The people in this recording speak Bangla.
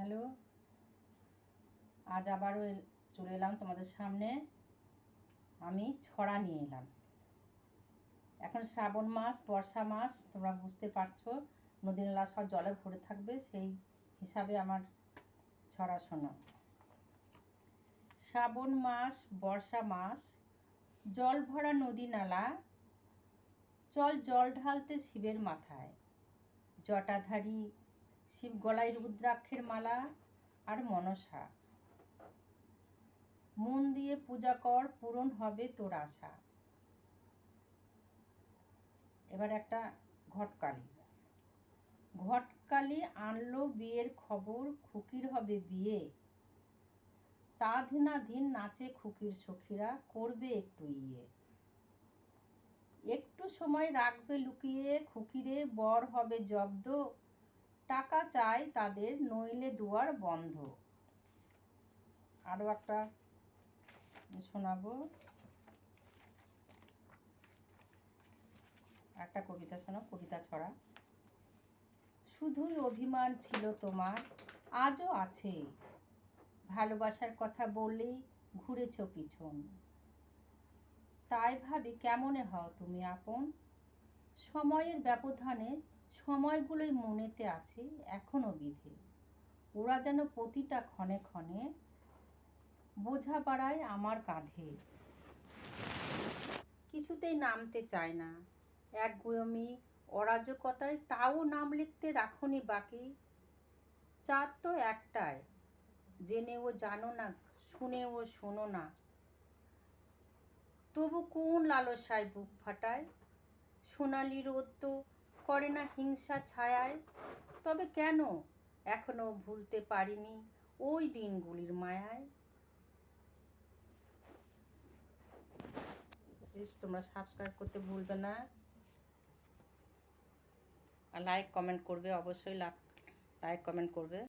হ্যালো? আজ আবারও চলে এলাম তোমাদের সামনে। আমি ছড়া নিয়ে এলাম। এখন শ্রাবণ মাস, বর্ষা মাস, তোমরা বুঝতে পারছ নদী নালা সব জলে ভরে থাকবে, সেই হিসাবে আমার ছড়া শোনো। শ্রাবণ মাস, বর্ষা মাস, জল ভরা নদী নালা, চল জল ঢালতে শিবের মাথায়। জটাধারী শিব গলায় রুদ্রাক্ষের মালা আর মনসা। মন দিয়ে পূজা কর, পূরণ হবে তোর আশা। এবার একটা ঘটকালি। ঘটকালি আনলো বিয়ের খবর, খুকির হবে বিয়ে। তা ধিনাধীন নাচে খুকির সখীরা, করবে একটু ইয়ে। একটু সময় রাখবে লুকিয়ে, খুকিরে বর হবে জব্দ। টাকা চাই তাদের নইলে দুয়ার বন্ধ। আরও একটা শোনাবো। একটা কবিতা শোনো কবিতা ছড়া। শুধুই অভিমান ছিল তোমার, আজও আছে। ভালোবাসার কথা বললেই ঘুরেছ পিছন। তাই ভাবি কেমনে হও তুমি আপন? সময়ের ব্যবধানে সময়গুলোই মনেতে আছে এখনও বিধে। ওরা যেন প্রতিটা ক্ষণে ক্ষণে বোঝা বাড়ায় আমার কাঁধে। কিছুতেই নামতে চায় না। এক গুয়মি অরাজকতায় তাও নাম লিখতে রাখনি বাকি। চাঁদ তো একটাই, জেনেও জানো না, শুনেও শোনো না। তবু কোন লালসায় বুক ফাটায়? সোনালি রোদ তো করে না হিংসা ছায়ায়। তবে কেন এখনও ভুলতে পারিনি ওই দিনগুলির মায়ায়? প্লিজ তোমরা সাবস্ক্রাইব করতে ভুলবে না। আর লাইক কমেন্ট করবে, অবশ্যই লাইক কমেন্ট করবে।